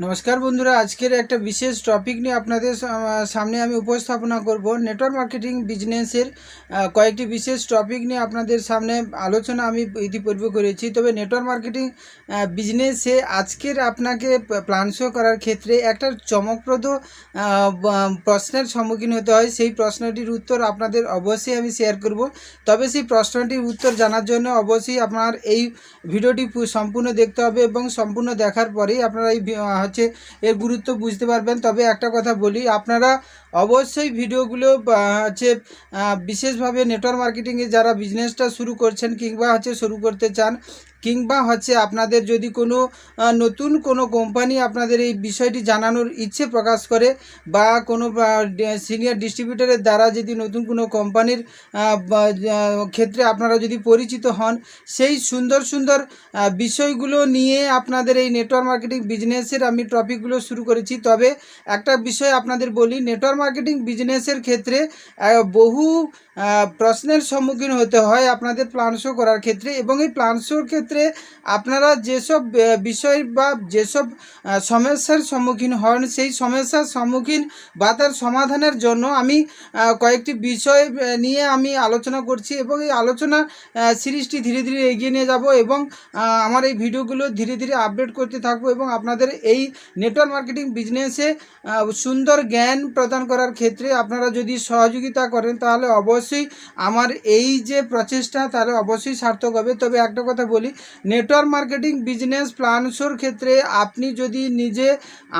নমস্কার বন্ধুরা, আজকের একটা বিশেষ টপিক নিয়ে আপনাদের সামনে আমি উপস্থাপনা করব। নেটওয়ার্ক মার্কেটিং বিজনেসের কয়েকটি বিশেষ টপিক নিয়ে আপনাদের সামনে আলোচনা আমি ইতিপূর্বে করেছি। তবে নেটওয়ার্ক মার্কেটিং বিজনেসে আজকের আপনাকে প্ল্যান শো করার ক্ষেত্রে একটা চমকপ্রদ প্রশ্নের সম্মুখীন হতে হয়। সেই প্রশ্নটির উত্তর আপনাদের অবশ্যই আমি শেয়ার করব। তবে সেই প্রশ্নটির উত্তর জানার জন্য অবশ্যই আপনার এই ভিডিওটি সম্পূর্ণ দেখতে হবে এবং সম্পূর্ণ দেখার পরেই আপনারা এই হচ্ছে এর গুরুত্ব বুঝতে পারবেন। তবে একটা কথা বলি আপনারা অবশ্যই ভিডিওগুলো হচ্ছে বিশেষভাবে নেটওয়ার্ক মার্কেটিংয়ে যারা বিজনেসটা শুরু করছেন কিংবা হচ্ছে শুরু করতে চান, কিংবা হচ্ছে আপনাদের যদি কোনো নতুন কোনো কোম্পানি আপনাদের এই বিষয়টি জানানোর ইচ্ছে প্রকাশ করে, বা কোনো সিনিয়র ডিস্ট্রিবিউটরের দ্বারা যদি নতুন কোনো কোম্পানির ক্ষেত্রে আপনারা যদি পরিচিত হন, সেই সুন্দর সুন্দর বিষয়গুলো নিয়ে আপনাদের এই নেটওয়ার্ক মার্কেটিং বিজনেসের আমি টপিকগুলো শুরু করেছি। তবে একটা বিষয় আপনাদের বলি নেটওয়ার্ক মার্কেটিং বিজনেসের ক্ষেত্রে আহ, বহু আহ, প্রশ্নের সম্মুখীন হতে হয় আপনাদের প্ল্যান শো করার ক্ষেত্রে এবং এই প্ল্যান শোর ক্ষেত্রে আপনারা যেসব বিষয় বা যেসব সমস্যার সম্মুখীন হন, সেই সমস্যার সম্মুখীন বা তার সমাধানের জন্য আমি কয়েকটি বিষয় নিয়ে আমি আলোচনা করছি এবং এই আলোচনা সিরিজটি ধীরে ধীরে এগিয়ে নিয়ে যাব এবং আমার এই ভিডিওগুলো ধীরে ধীরে আপডেট করতে থাকব এবং আপনাদের এই নেটওয়ার্ক মার্কেটিং বিজনেসে সুন্দর জ্ঞান প্রদান করার ক্ষেত্রে আপনারা যদি সহযোগিতা করেন তাহলে অবশ্যই আমার এই যে প্রচেষ্টা তাহলে অবশ্যই সার্থক হবে। তবে একটা কথা বলি নেটওয়ার্ক মার্কেটিং বিজনেস প্ল্যান শোর ক্ষেত্রে আপনি যদি নিজে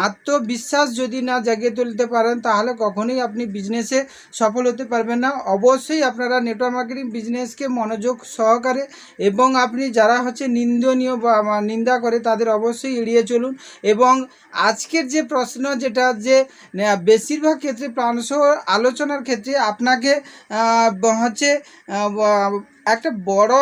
আত্মবিশ্বাস যদি না জাগিয়ে তুলতে পারেন, তাহলে কখনোই আপনি বিজনেসে সফল হতে পারবেন না। অবশ্যই আপনারা নেটওয়ার্ক মার্কেটিং বিজনেসকে মনোযোগ সহকারে এবং আপনি যারা হচ্ছে নিন্দনীয় বা নিন্দা করে, তাদের অবশ্যই এড়িয়ে চলুন। এবং আজকের যে প্রশ্ন, যেটা যে বেশিরভাগ ক্ষেত্রে প্রাণস আলোচনার ক্ষেত্রে আপনাকে হচ্ছে একটা বড়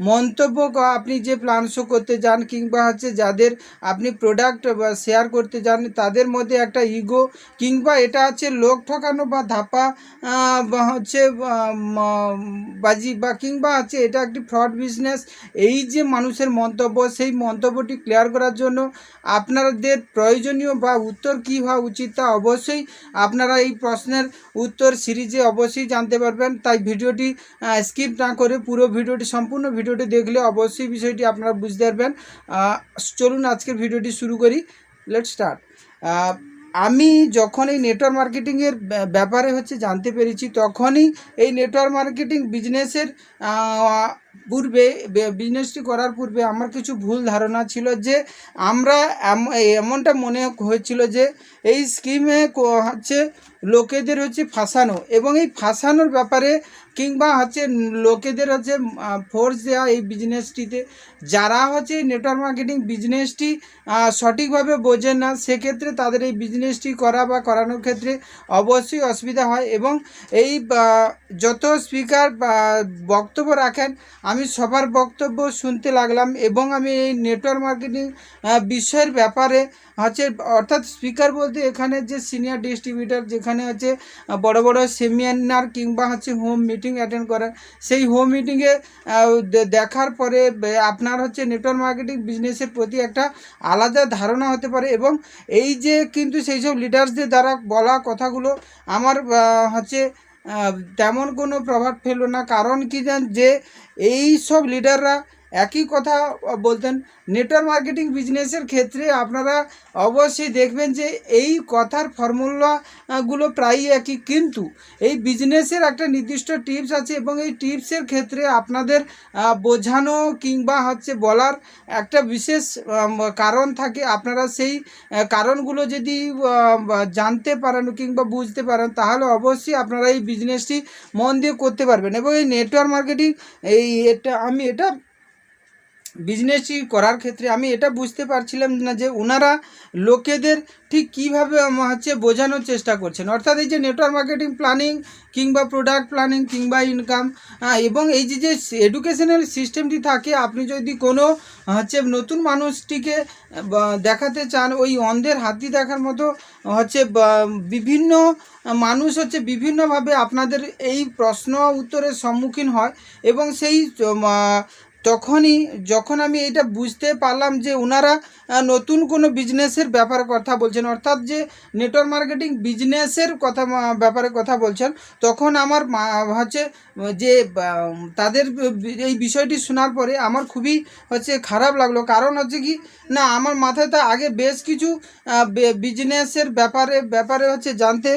মন্তব্য আপনি যে প্ল্যান শো করতে যান কিংবা হচ্ছে যাদের আপনি প্রোডাক্ট শেয়ার করতে যান, তাদের মধ্যে একটা ইগো কিংবা এটা হচ্ছে লোক ঠকানো বা ধাপা হচ্ছে বাজি বা কিংবা হচ্ছে এটা একটি ফ্রড বিজনেস এই যে মানুষের মন্তব্য, সেই মন্তব্যটি ক্লিয়ার করার জন্য আপনাদের প্রয়োজনীয় বা উত্তর কী হওয়া উচিত তা অবশ্যই আপনারা এই প্রশ্নের উত্তর সিরিজে অবশ্যই জানতে পারবেন। তাই ভিডিওটি স্কিপ না করে পুরো ভিডিওটি সম্পূর্ণ ভিডিওটি দেখলে অবশ্যই বিষয়টি আপনারা বুঝতে পারবেন। চলুন আজকের ভিডিওটি শুরু করি। লেট স্টার্ট আমি যখন এই নেটওয়ার্ক মার্কেটিংয়ের ব্যা- ব্যাপারে হচ্ছে জানতে পেরেছি, তখনই এই নেটওয়ার্ক মার্কেটিং বিজনেসের পূর্বে বিজনেসটি করার পূর্বে আমার কিছু ভুল ধারণা ছিল যে আমরা এম- এমনটা মনে হয়েছিল যে এই স্কিমে হচ্ছে লোকেদের হচ্ছে ফাঁসানো এবং এই ফাঁসানোর ব্যাপারে কিংবা হচ্ছে লোকেদের হচ্ছে ফোর্স দেওয়া এই বিজনেসটিতে যারা হচ্ছে নেটওয়ার্ক মার্কেটিং বিজনেসটি সঠিকভাবে বোঝেন না, সেক্ষেত্রে তাদের এই বিজনেসটি করা বা করানোর ক্ষেত্রে অবশ্যই অসুবিধা হয় এবং এই যত স্পিকার বক্তব্য রাখেন আমি সবার বক্তব্য শুনতে লাগলাম এবং আমি এই নেটওয়ার্ক মার্কেটিং বিষয়ের ব্যাপারে হচ্ছে, অর্থাৎ স্পিকার বলতে এখানে যে সিনিয়র ডিস্ট্রিবিউটার যেখানে হচ্ছে বড় বড় সেমিনার কিংবা হচ্ছে হোম মিটিং অ্যাটেন্ড করেন, সেই হোম মিটিংয়ে দেখার পরে আপনার হচ্ছে নেটওয়ার্ক মার্কেটিং বিজনেসের প্রতি একটা আলাদা ধারণা হতে পারে এবং এই যে কিন্তু সেই সব লিডার্সদের দ্বারা বলা কথাগুলো আমার হচ্ছে তেমন কোনো প্রভাব ফেলল না। কারণ কি জান যে এই সব লিডাররা একই কথা বলতেন নেটওয়ার্ক মার্কেটিং বিজনেসের ক্ষেত্রে আপনারা অবশ্যই দেখবেন যে এই কথার ফর্মুলাগুলো প্রায়ই একই। কিন্তু এই বিজনেসের একটা নির্দিষ্ট টিপস আছে এবং এই টিপসের ক্ষেত্রে আপনাদের বোঝানো কিংবা হচ্ছে বলার একটা বিশেষ কারণ থাকে। আপনারা সেই কারণগুলো যদি জানতে পারেন কিংবা বুঝতে পারেন, তাহলে অবশ্যই আপনারা এই বিজনেসটি মন দিয়ে করতে পারবেন। এবং এই নেটওয়ার্ক মার্কেটিং এই এটা, আমি এটা বিজনেসটি করার ক্ষেত্রে আমি এটা বুঝতে পারছিলাম না যে ওনারা লোকেদের ঠিক কীভাবে হচ্ছে বোঝানোর চেষ্টা করছেন। অর্থাৎ এই যে নেটওয়ার্ক মার্কেটিং প্ল্যানিং কিংবা প্রোডাক্ট প্ল্যানিং কিংবা ইনকাম এবং এই যে যে এডুকেশনাল সিস্টেমটি থাকে, আপনি যদি কোনো হচ্ছে নতুন মানুষটিকে দেখাতে চান, ওই অন্ধের হাতি দেখার মতো হচ্ছে বিভিন্ন মানুষ হচ্ছে বিভিন্নভাবে আপনাদের এই প্রশ্ন উত্তরের সম্মুখীন হয়, এবং সেই তখনই যখন আমি এটা বুঝতে পারলাম যে ওনারা নতুন কোনো বিজনেসের ব্যাপারে কথা বলছেন, অর্থাৎ যে নেটওয়ার্ক মার্কেটিং বিজনেসের কথা ব্যাপারে কথা বলছেন, তখন আমার হচ্ছে, যে তাদের, এই বিষয়টি শোনার পরে আমার খুবই, হচ্ছে, খারাপ লাগল। কারণ হচ্ছে কি, না, আমার মাথায় তো আগে বেশ কিছু বিজনেসের ব্যাপারে ব্যাপারে হচ্ছে জানতে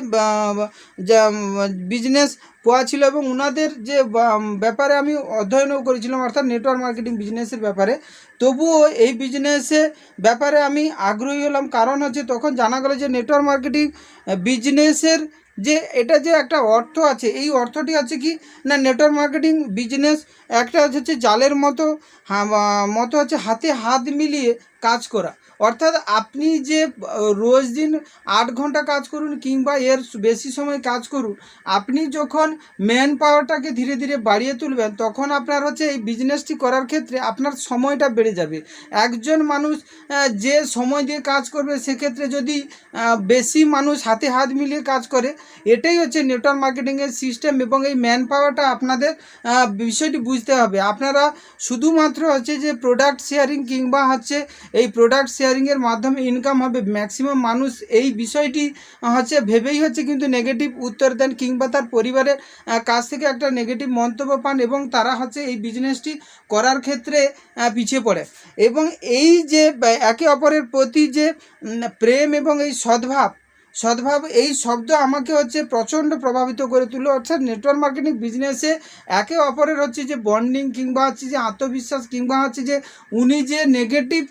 বিজনেস পাওয়া ছিল এবং ওনাদের যে ব্যাপারে আমি অধ্যয়নও করেছিলাম, অর্থাৎ নেটওয়ার্ক মার্কেটিং বিজনেসের ব্যাপারে। তবুও এই বিজনেসে ব্যাপারে আমি আগ্রহী হলাম, কারণ হচ্ছে তখন জানা গেল যে নেটওয়ার্ক মার্কেটিং বিজনেসের যে, এটা যে একটা অর্থ আছে, এই অর্থটি আছে কি, না নেটওয়ার্ক মার্কেটিং বিজনেস একটা হচ্ছে জালের মতো মতো হচ্ছে হাতে হাত মিলিয়ে কাজ করা। অর্থাৎ আপনি যে রোজ দিন আট ঘণ্টা কাজ করুন কিংবা এর বেশি সময় কাজ করুন, আপনি যখন ম্যান পাওয়ারটাকে ধীরে ধীরে বাড়িয়ে তুলবেন, তখন আপনার হচ্ছে এই বিজনেসটি করার ক্ষেত্রে আপনার সময়টা বেড়ে যাবে। একজন মানুষ যে সময় দিয়ে কাজ করবে, সেক্ষেত্রে যদি বেশি মানুষ হাতে হাত মিলিয়ে কাজ করে, এটাই হচ্ছে নেটওয়ার্ক মার্কেটিংয়ের সিস্টেম এবং এই ম্যান পাওয়ারটা আপনাদের বিষয়টি বুঝতে হবে। আপনারা শুধুমাত্র হচ্ছে যে প্রোডাক্ট শেয়ারিং কিংবা হচ্ছে এই প্রোডাক্ট শেয়ারিংয়ের মাধ্যমে ইনকাম হবে। ম্যাক্সিমাম মানুষ এই বিষয়টি হচ্ছে ভেবেই হচ্ছে কিন্তু নেগেটিভ উত্তর দেন কিংবা তার পরিবারের কাছ থেকে একটা নেগেটিভ মন্তব্য পান এবং তারা হচ্ছে এই বিজনেসটি করার ক্ষেত্রে পিছিয়ে পড়ে। এবং এই যে একে অপরের প্রতি যে প্রেম এবং এই সদ্ভাব সদ্ভাব এই শব্দ আমাকে হচ্ছে প্রচণ্ড প্রভাবিত করে তুলো অর্থাৎ নেটওয়ার্ক মার্কেটিং বিজনেসে একে অপরের হচ্ছে যে বন্ডিং কিংবা হচ্ছে যে আত্মবিশ্বাস কিংবা হচ্ছে যে উনি যে নেগেটিভ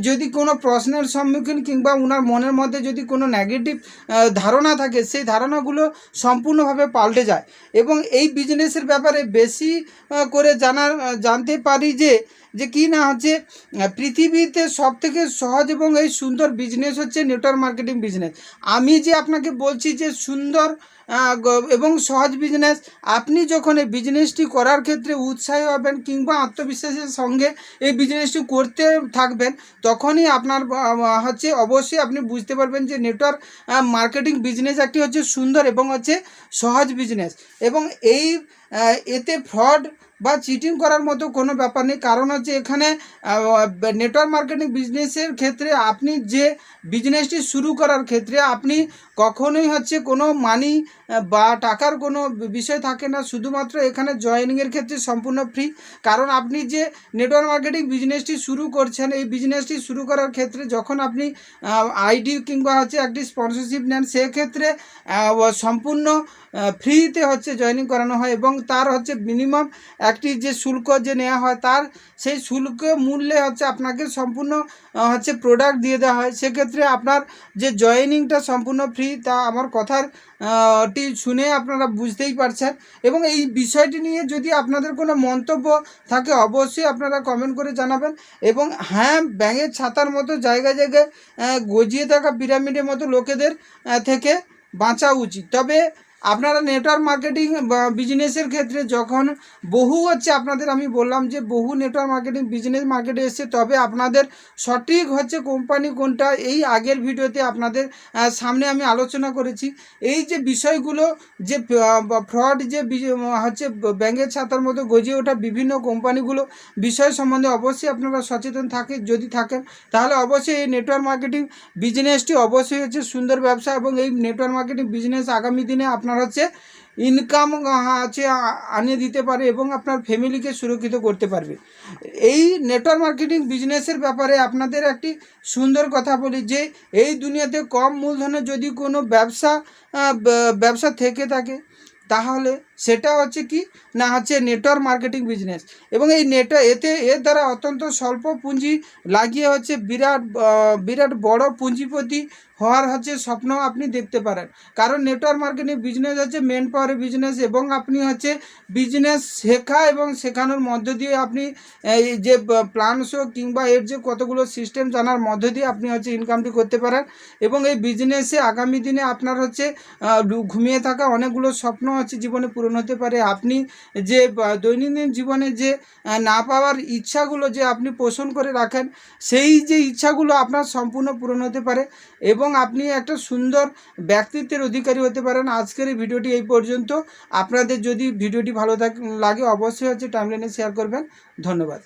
যদি কোনো প্রশ্নের সম্মুখীন কিংবা ওনার মনের মধ্যে যদি কোনো নেগেটিভ ধারণা থাকে, সেই ধারণাগুলো সম্পূর্ণভাবে পাল্টে যায়। এবং এই বিজনেসের ব্যাপারে বেশি করে জানার জানতে পারি যে যে কি না হচ্ছে পৃথিবীতে সব থেকে সহজ এবং এই সুন্দর বিজনেস হচ্ছে নেটওয়ার্ক মার্কেটিং বিজনেস আমি যে আপনাকে বলছি যে সুন্দর এবং সহজ বিজনেস আপনি যখন এই বিজনেসটি করার ক্ষেত্রে উৎসাহী হবেন কিংবা আত্মবিশ্বাসের সঙ্গে এই বিজনেসটি করতে থাকবেন, তখনই আপনার হচ্ছে অবশ্যই আপনি বুঝতে পারবেন যে নেটওয়ার্ক মার্কেটিং বিজনেস একটি হচ্ছে সুন্দর এবং হচ্ছে সহজ বিজনেস এবং এই এতে ফ্রড বা চিটিং করার মতো কোনো ব্যাপার নেই। কারণ হচ্ছে এখানে নেটওয়ার্ক মার্কেটিং বিজনেসের ক্ষেত্রে আপনি যে বিজনেসটি শুরু করার ক্ষেত্রে আপনি কখনোই হচ্ছে কোনো মানি বা টাকার কোনো বিষয় থাকে না। শুধুমাত্র এখানে জয়েনিংয়ের ক্ষেত্রে সম্পূর্ণ ফ্রি কারণ আপনি যে নেটওয়ার্ক মার্কেটিং বিজনেসটি শুরু করছেন, এই বিজনেসটি শুরু করার ক্ষেত্রে যখন আপনি আইডি কিংবা হচ্ছে একটি স্পন্সরশিপ নেন, সেক্ষেত্রে সম্পূর্ণ ফ্রিতে হচ্ছে জয়েনিং করানো হয় এবং তার হচ্ছে মিনিমাম একটি যে শুল্ক যে নেওয়া হয় তার, সেই শুল্ক মূল্যে হচ্ছে আপনাকে সম্পূর্ণ হচ্ছে প্রোডাক্ট দিয়ে দেওয়া হয়। সেক্ষেত্রে আপনার যে জয়েনিংটা সম্পূর্ণ ফ্রি তা আমার কথার টি শুনে আপনারা বুঝতেই পারছেন। এবং এই বিষয়টি নিয়ে যদি আপনাদের কোনো মন্তব্য থাকে, অবশ্যই আপনারা কমেন্ট করে জানাবেন। এবং হ্যাঁ ব্যাঙের ছাতার মতো জায়গা জায়গায় গজিয়ে থাকা পিরামিডের মতো লোকেদের থেকে বাঁচা উচিত। তবে আপনারা নেটওয়ার্ক মার্কেটিং বিজনেসের ক্ষেত্রে যখন বহু হচ্ছে আপনাদের, আমি বললাম যে বহু নেটওয়ার্ক মার্কেটিং বিজনেস মার্কেটে এসছে, তবে আপনাদের সঠিক হচ্ছে কোম্পানি কোনটা, এই আগের ভিডিওতে আপনাদের সামনে আমি আলোচনা করেছি। এই যে বিষয়গুলো যে ফ্রড যে হচ্ছে ব্যাঙ্গের ছাতার মতো গজিয়ে ওঠা বিভিন্ন কোম্পানিগুলো বিষয় সম্বন্ধে অবশ্যই আপনারা সচেতন থাকে, যদি থাকেন, তাহলে অবশ্যই এই নেটওয়ার্ক মার্কেটিং বিজনেসটি অবশ্যই হচ্ছে সুন্দর ব্যবসা এবং এই নেটওয়ার্ক মার্কেটিং বিজনেস আগামী দিনে আপনার হচ্ছে ইনকাম আছে আনিয়ে দিতে পারে এবং আপনার ফ্যামিলিকে সুরক্ষিত করতে পারবে। এই নেটওয়ার্ক মার্কেটিং বিজনেসের ব্যাপারে আপনাদের একটি সুন্দর কথা বলি যে, এই দুনিয়াতে কম মূলধনে যদি কোনো ব্যবসা ব্যবসা থেকে থাকে, তাহলে সেটা হচ্ছে কি? না, হচ্ছে নেটওয়ার্ক মার্কেটিং বিজনেস এবং এই নেট এতে, এর দ্বারা অত্যন্ত স্বল্প পুঁজি লাগিয়ে হচ্ছে বিরাট বিরাট বড় পুঁজিপতি হওয়ার হচ্ছে স্বপ্ন আপনি দেখতে পারেন। কারণ নেটওয়ার্ক মার্কেটিং বিজনেস হচ্ছে মেন পাওয়ারের বিজনেস এবং আপনি হচ্ছে বিজনেস শেখা এবং শেখানোর মধ্য দিয়ে আপনি এই যে প্ল্যান শো কিংবা এর যে কতগুলো সিস্টেম জানার মধ্য দিয়ে আপনি হচ্ছে ইনকামটি করতে পারেন। এবং এই বিজনেসে আগামী দিনে আপনার হচ্ছে ঘুমিয়ে থাকা অনেকগুলো স্বপ্ন হচ্ছে জীবনে পূরণ পূরণ হতে পারে। আপনি যে দৈনন্দিন জীবনে যে না পাওয়ার ইচ্ছাগুলো যে আপনি পোষণ করে রাখেন, সেই যে ইচ্ছাগুলো আপনার সম্পূর্ণ পূরণ হতে পারে এবং আপনি একটা সুন্দর ব্যক্তিত্বের অধিকারী হতে পারেন। আজকের এই ভিডিওটি এই পর্যন্ত। আপনাদের যদি ভিডিওটি ভালো লাগে অবশ্যই হচ্ছে টাইমলাইনে শেয়ার করবেন। ধন্যবাদ।